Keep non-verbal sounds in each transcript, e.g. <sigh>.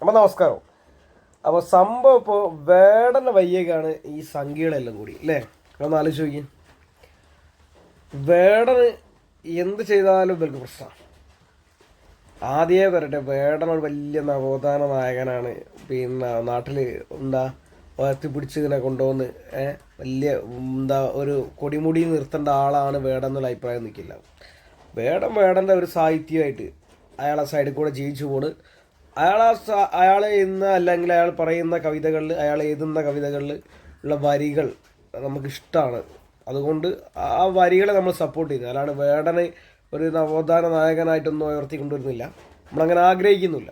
അപ്പം നമസ്കാരം. അപ്പോൾ സംഭവം ഇപ്പോൾ വേടന വയ്യേക്കാണ് ഈ സംഖ്യകളെല്ലാം കൂടി അല്ലേ? ഒന്ന് ആലോചിച്ച് നോക്കി. വേടന് എന്ത് ചെയ്താലും ഇവർക്ക് പ്രശ്നമാണ് ആദ്യമേ വരട്ടെ വേടൻ ഒരു വലിയ നവോത്ഥാന നായകനാണ്. പിന്നെ നാട്ടിൽ എന്താ ഉയർത്തി പിടിച്ച് ഇങ്ങനെ കൊണ്ടുവന്ന് വലിയ എന്താ ഒരു കൊടിമുടി നിർത്തേണ്ട ആളാണ് വേടൻ എന്നുള്ള അഭിപ്രായം നിൽക്കില്ല വേടൻ വേടന്റെ ഒരു സാഹിത്യമായിട്ട് അയാളെ സൈഡിൽ കൂടെ ജീവിച്ചു പോണ്. അയാൾ അയാൾ എഴുതുന്ന അല്ലെങ്കിൽ അയാൾ പറയുന്ന കവിതകളിൽ അയാൾ എഴുതുന്ന കവിതകളിൽ ഉള്ള വരികൾ നമുക്കിഷ്ടമാണ് അതുകൊണ്ട് ആ വരികളെ നമ്മൾ സപ്പോർട്ട് ചെയ്യുന്നു. അല്ലാണ്ട് വേടനെ ഒരു നവോത്ഥാന നായകനായിട്ടൊന്നും ഉയർത്തി കൊണ്ടുവരുന്നില്ല നമ്മളങ്ങനെ ആഗ്രഹിക്കുന്നില്ല.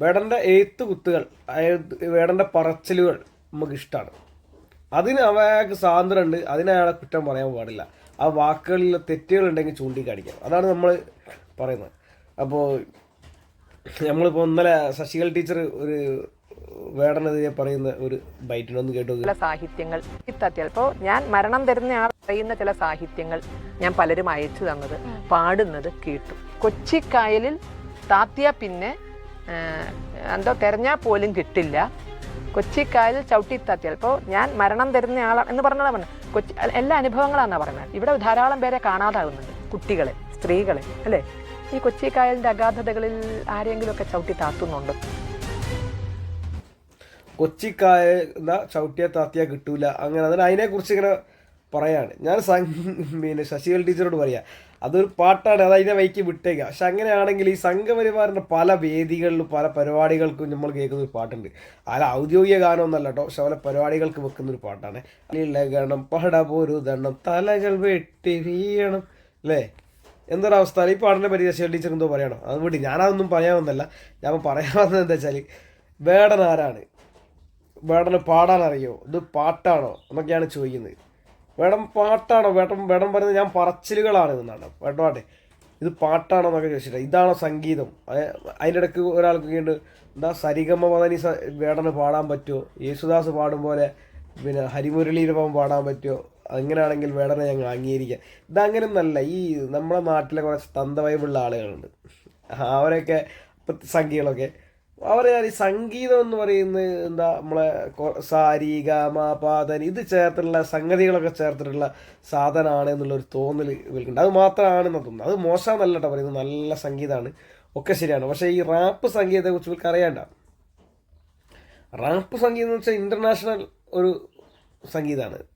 വേടന്റെ എഴുത്ത് കുത്തുകൾ വേടന്റെ പറച്ചിലുകൾ നമുക്കിഷ്ടമാണ് അതിന് അയാൾക്ക് സ്വാതന്ത്ര്യമുണ്ട്. അതിന് അയാളെ കുറ്റം പറയാൻ പാടില്ല. ആ വാക്കുകളിൽ തെറ്റുകളുണ്ടെങ്കിൽ ചൂണ്ടിക്കാണിക്കാം. അതാണ് നമ്മൾ പറയുന്നത്. അപ്പോൾ നമ്മളിപ്പോൾ ഇന്നലെ ശശികൽ ടീച്ചർ ഒരു വേടനെതിരെ പറയുന്ന ഒരു ബൈറ്റിനൊന്ന് കേട്ടു ചില സാഹിത്യങ്ങൾ. ഇപ്പോൾ ഞാൻ മരണം തരുന്ന ആൾ പറയുന്ന ചില സാഹിത്യങ്ങൾ ഞാൻ പലരും അയച്ചു തന്നത് പാടുന്നത് കേട്ടു. കൊച്ചിക്കായലിൽ താത്തിയ പിന്നെ എന്തോ തെരഞ്ഞാൽ പോലും കിട്ടില്ല. കൊച്ചിക്കായലിൽ ചവിട്ടി താത്തിയാൽ ഞാൻ മരണം തരുന്ന ആളാണ് എന്ന് പറഞ്ഞതാണ് പറഞ്ഞത്. കൊച്ചി എല്ലാ അനുഭവങ്ങളാണെന്നാണ് പറയുന്നത് ഇവിടെ ധാരാളം പേരെ കാണാതാകുന്നുണ്ട് കുട്ടികളെ സ്ത്രീകളെ അല്ലേ? ഈ കൊച്ചി കായലിന്റെ അഗാധതകളിൽ ആരെങ്കിലുമൊക്കെ ചവിട്ടി താത്തുന്നുണ്ട്? കൊച്ചിക്കായ എന്താ ചവിട്ടിയ താത്തിയ കിട്ടൂല. അങ്ങനെ അതിന് അതിനെക്കുറിച്ച് ഇങ്ങനെ പറയാണ്. ഞാൻ <laughs> പിന്നെ ശശികൽ ടീച്ചറോട് പറയാ അതൊരു പാട്ടാണ് അത് അതിനെ വൈക്ക് വിട്ടേക്കുക പക്ഷെ അങ്ങനെയാണെങ്കിൽ ഈ സംഘപരിവാറിന്റെ പല വേദികളിലും പല പരിപാടികൾക്കും നമ്മൾ കേൾക്കുന്ന ഒരു പാട്ടുണ്ട്. അല്ല ഔദ്യോഗിക ഗാനമൊന്നല്ല കേട്ടോ പക്ഷെ പല പരിപാടികൾക്ക് വെക്കുന്ന ഒരു പാട്ടാണ് ഗണം പട തലകൾ വെട്ടി വീഴണം അല്ലേ? എന്തൊരവസ്ഥ ഈ പാടിന്റെ പറ്റി ശശികൽ ടീച്ചർ എന്തോ പറയണം? അത് വിട്ടി ഞാനതൊന്നും പറയാമെന്നല്ല ഞാൻ പറയാൻ വന്നത് എന്താ വെച്ചാൽ വേടൻ ആരാണ്? വേടന് പാടാൻ അറിയോ? ഇത് പാട്ടാണോ? എന്നൊക്കെയാണ് ചോദിക്കുന്നത്. വേടം പാട്ടാണോ? വേട്ടം വേടം പറയുന്നത് ഞാൻ പറച്ചിലുകളാണ് എന്നാണ്. വേട്ടമാട്ടെ ഇത് പാട്ടാണോ എന്നൊക്കെ ചോദിച്ചിട്ട് ഇതാണോ സംഗീതം? അതെ- അതിന്റെ ഇടയ്ക്ക് ഒരാൾക്ക് ഉണ്ട് എന്താ സരിഗമ പദനി സ വേടന് പാടാൻ പറ്റുമോ? യേശുദാസ് പാടും പോലെ പിന്നെ ഹരിമുരളീരവം പാടാൻ പറ്റുമോ? അങ്ങനെയാണെങ്കിൽ വേടനെ ഞങ്ങൾ അംഗീകരിക്കാം ഇതങ്ങനെ നല്ല ഈ നമ്മുടെ നാട്ടിലെ കുറച്ച് തന്തവൈബുള്ള ആളുകളുണ്ട്. അവരൊക്കെ സംഖ്യകളൊക്കെ. അവർ ഈ സംഗീതം എന്ന് പറയുന്നത് എന്താ നമ്മളെ സാരി ഗാമ പാതൻ ഇത് ചേർത്തിട്ടുള്ള സംഗതികളൊക്കെ ചേർത്തിട്ടുള്ള സാധനമാണ് എന്നുള്ളൊരു തോന്നൽ ഇവർക്കുണ്ട്. അത് മാത്രമാണെന്ന് തോന്നുന്നു അത് മോശമെന്നല്ല കേട്ടോ പറയുന്നത്. നല്ല സംഗീതമാണ് ഒക്കെ ശരിയാണ്. പക്ഷേ ഈ റാപ്പ് സംഗീതത്തെ സംഗീതത്തെക്കുറിച്ച് ഇവർക്ക് അറിയണ്ട? റാപ്പ് സംഗീതം എന്ന് വെച്ചാൽ ഇന്റർനാഷണൽ ഒരു സംഗീതമാണ്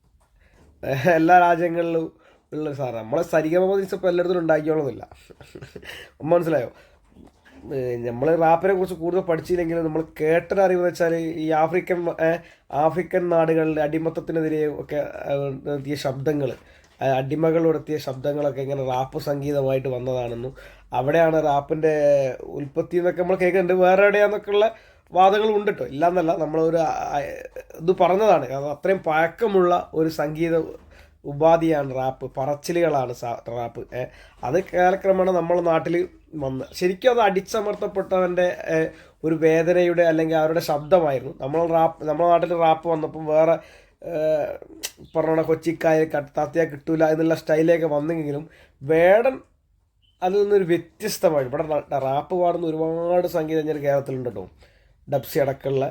<laughs> എല്ലാ രാജ്യങ്ങളിലും ഉള്ള സാധനം നമ്മളെ സരിഗമതിച്ച് ഇപ്പോൾ എല്ലായിടത്തും ഉണ്ടാക്കിയോളന്നില്ല മനസ്സിലായോ? നമ്മൾ റാപ്പിനെ കുറിച്ച് കൂടുതൽ പഠിച്ചില്ലെങ്കിലും നമ്മൾ കേട്ടൊരറിവ് വെച്ചാൽ ഈ ആഫ്രിക്കൻ ആഫ്രിക്കൻ നാടുകളിൽ അടിമത്തത്തിനെതിരെ ഒക്കെ നടത്തിയ ശബ്ദങ്ങൾ അടിമകൾ നടത്തിയ ശബ്ദങ്ങളൊക്കെ ഇങ്ങനെ റാപ്പ് സംഗീതമായിട്ട് വന്നതാണെന്നും അവിടെയാണ് റാപ്പിന്റെ ഉൽപ്പത്തി എന്നൊക്കെ നമ്മൾ കേൾക്കുന്നുണ്ട്. വേറെ എവിടെയാന്നൊക്കെയുള്ള വാദങ്ങളും ഉണ്ട് കേട്ടോ ഇല്ലാന്നല്ല നമ്മളൊരു ഇത് പറഞ്ഞതാണ്. അത്രയും പഴക്കമുള്ള ഒരു സംഗീത ഉപാധിയാണ് റാപ്പ്. പറച്ചിലുകളാണ് റാപ്പ്. അത് കാലക്രമേണ നമ്മളെ നാട്ടിൽ വന്ന്. ശരിക്കും അത് അടിച്ചമർത്തപ്പെട്ടവന്റെ ഒരു വേദനയുടെ അല്ലെങ്കിൽ അവരുടെ ശബ്ദമായിരുന്നു. നമ്മൾ റാപ്പ് നമ്മുടെ നാട്ടിൽ റാപ്പ് വന്നപ്പം വേറെ പറഞ്ഞ കൊച്ചിക്കായ താത്തിയ കിട്ടൂല എന്നുള്ള സ്റ്റൈലൊക്കെ വന്നെങ്കിലും വേടൻ അതിൽ നിന്നൊരു വ്യത്യസ്തമായിട്ട് ഇവിടെ റാപ്പ് പാടുന്ന ഒരുപാട് സംഗീതജ്ഞർ കേരളത്തിലുണ്ട് കേട്ടോ. ഡബ്സി അടക്കമുള്ള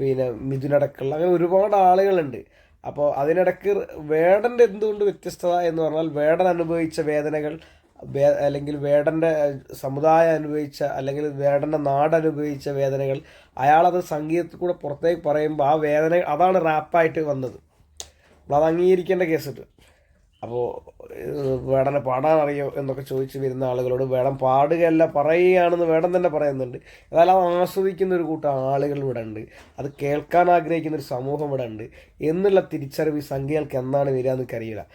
പിന്നെ മിഥുൻ അടക്കമുള്ള അങ്ങനെ ഒരുപാട് ആളുകളുണ്ട്. അപ്പോൾ അതിനിടയ്ക്ക് വേടന്റെ എന്തുകൊണ്ട് വ്യത്യസ്തത എന്ന് പറഞ്ഞാൽ വേടൻ അനുഭവിച്ച വേദനകൾ അല്ലെങ്കിൽ വേടന്റെ സമുദായം അനുഭവിച്ച അല്ലെങ്കിൽ വേടന്റെ നാട് അനുഭവിച്ച വേദനകൾ അയാളത് സംഗീതത്തിൽ കൂടെ പുറത്തേക്ക് പറയുമ്പോൾ ആ വേദന അതാണ് റാപ്പായിട്ട് വന്നത്. അത് അംഗീകരിക്കേണ്ട കേസിട്ട് അപ്പോൾ വേടനെ പാടാൻ അറിയോ എന്നൊക്കെ ചോദിച്ച് വരുന്ന ആളുകളോട് വേടം പാടുകയല്ല പറയുകയാണെന്ന് വേടം തന്നെ പറയുന്നുണ്ട്. എന്നാലും അത് ആസ്വദിക്കുന്ന ഒരു കൂട്ടം ആളുകൾ ഇവിടെ ഉണ്ട്. അത് കേൾക്കാൻ ആഗ്രഹിക്കുന്ന ഒരു സമൂഹം ഇവിടെ ഉണ്ട്. എന്നുള്ള തിരിച്ചറിവ് ഈ സംഖ്യകൾക്ക് എന്നാണ് വരിക എന്നൊക്കെ അറിയില്ല.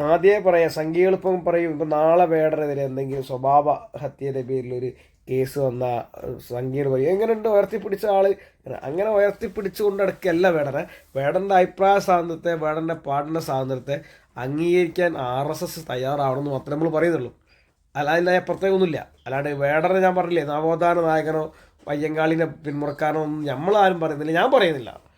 ആദ്യമേ പറയാം ഇപ്പം പറയും ഇപ്പം നാളെ വേടനെതിരെ എന്തെങ്കിലും സ്വഭാവ ഹത്യയുടെ പേരിൽ ഒരു കേസ് വന്ന സംഖ്യകൾ പറയും എങ്ങനെയുണ്ട് ഉയർത്തിപ്പിടിച്ച ആൾ അങ്ങനെ ഉയർത്തിപ്പിടിച്ചുകൊണ്ട് നടക്കുകയല്ല വേടനെ. വേടന്റെ അഭിപ്രായ സ്വാതന്ത്ര്യത്തെ വേടന്റെ പാഠന സ്വാതന്ത്ര്യത്തെ അംഗീകരിക്കാൻ ആർ എസ് എസ് തയ്യാറാവണമെന്ന് മാത്രമേ നമ്മൾ പറയുന്നുള്ളൂ. അല്ലാതെ പ്രത്യേകമൊന്നുമില്ല. അല്ലാണ്ട് വേടനെ ഞാൻ പറഞ്ഞില്ലേ നവോത്ഥാന നായകനോ പയ്യങ്കാളിനെ പിന്മുറക്കാനോ ഒന്നും നമ്മളാരും പറയുന്നില്ല ഞാൻ പറയുന്നില്ല.